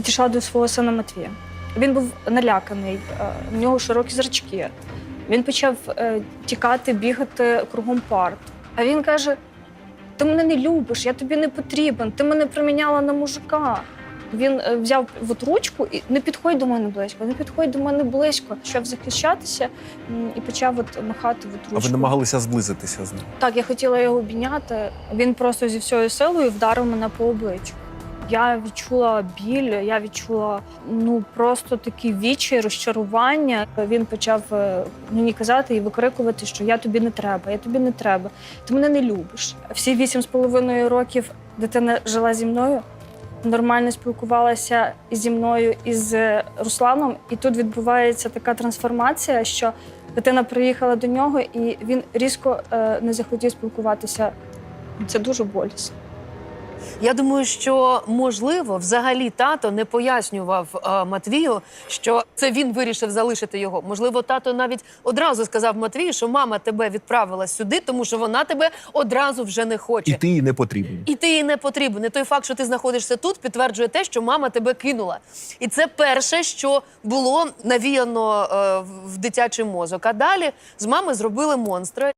підійшла до свого сина Матвія. Він був наляканий, е, в нього широкі зрачки. Він почав е, тікати, бігати кругом парт. А він каже: ти мене не любиш, я тобі не потрібен, ти мене приміняла на мужика. Він е, взяв от ручку і не підходь до мене близько, не підходь до мене близько. Почав захищатися і почав от махати от А ви намагалися зблизитися з ним? Так, я хотіла його обійняти. Він просто зі всією силою вдарив мене по обличчю. Я відчула біль, я відчула ну просто такі вічі, розчарування. Він почав е, мені казати і викрикувати, що я тобі не треба, я тобі не треба. Ти мене не любиш. Всі вісім з половиною років дитина жила зі мною, нормально спілкувалася зі мною і з Русланом. І тут відбувається така трансформація, що дитина приїхала до нього, і він різко е, не захотів спілкуватися. Це дуже болісно. Я думаю, що можливо, взагалі тато не пояснював е, Матвію, що це він вирішив залишити його. Можливо, тато навіть одразу сказав Матвію, що мама тебе відправила сюди, тому що вона тебе одразу вже не хоче. І ти їй не потрібен. І ти їй не потрібен. І той факт, що ти знаходишся тут, підтверджує те, що мама тебе кинула. І це перше, що було навіяно е, в- дитячий мозок. А далі з мами зробили монстра.